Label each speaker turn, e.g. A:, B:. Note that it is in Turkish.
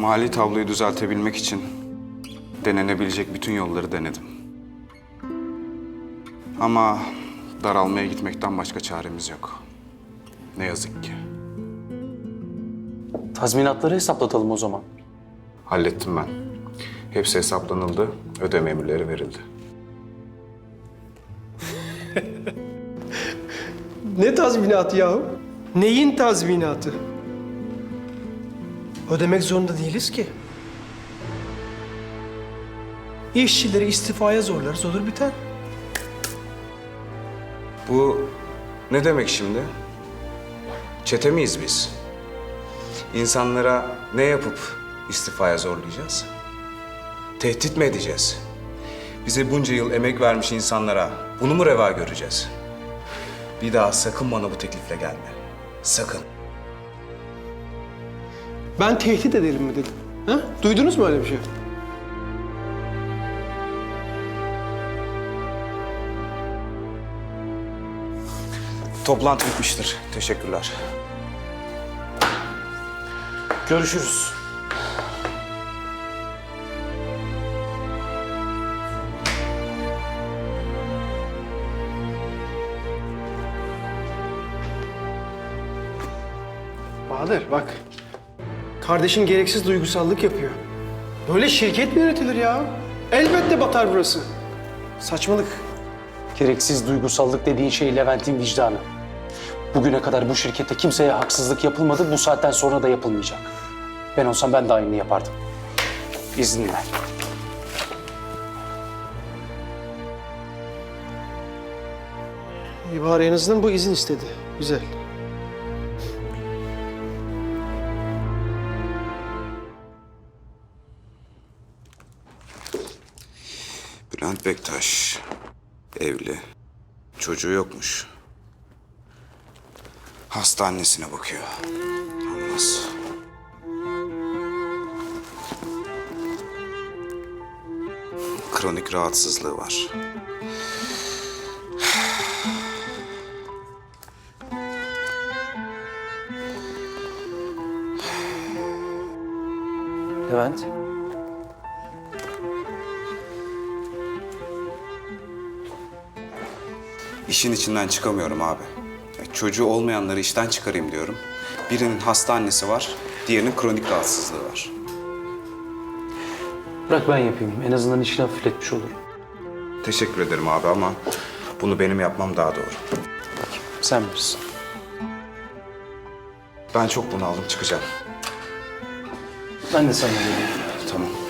A: Mali tabloyu düzeltebilmek için denenebilecek bütün yolları denedim. Ama daralmaya gitmekten başka çaremiz yok. Ne yazık ki.
B: Tazminatları hesaplatalım o zaman.
A: Hallettim ben. Hepsi hesaplanıldı, ödeme emirleri verildi.
C: Ne tazminatı yahu? Neyin tazminatı? Ödemek zorunda değiliz ki. İşçileri istifaya zorlarız, olur biter.
A: Bu ne demek şimdi? Çete miyiz biz? İnsanlara ne yapıp istifaya zorlayacağız? Tehdit mi edeceğiz? Bize bunca yıl emek vermiş insanlara bunu mu reva göreceğiz? Bir daha sakın bana bu teklifle gelme. Sakın.
C: Ben tehdit edelim mi dedim. Ha? Duydunuz mu öyle bir şey?
A: Toplantı bitmiştir. Teşekkürler.
B: Görüşürüz.
C: Bahadır bak. Kardeşin gereksiz duygusallık yapıyor. Böyle şirket mi yönetilir ya? Elbette batar burası. Saçmalık.
B: Gereksiz duygusallık dediğin şey Levent'in vicdanı. Bugüne kadar bu şirkette kimseye haksızlık yapılmadı, bu saatten sonra da yapılmayacak. Ben olsam ben de aynını yapardım. İzninle.
C: İyi bari en azından bu izin istedi. Güzel.
A: Bülent Bektaş. Evli. Çocuğu yokmuş. Hasta annesine bakıyor. Olmaz. Kronik rahatsızlığı var.
B: Levent.
A: İşin içinden çıkamıyorum abi. Ya çocuğu olmayanları işten çıkarayım diyorum. Birinin hasta annesi var, diğerinin kronik rahatsızlığı var.
B: Bırak ben yapayım. En azından işini hafifletmiş olur.
A: Teşekkür ederim abi ama bunu benim yapmam daha doğru.
B: Sen bilirsin.
A: Ben çok bunaldım, çıkacağım.
B: Ben de sana geleyim.
A: Tamam.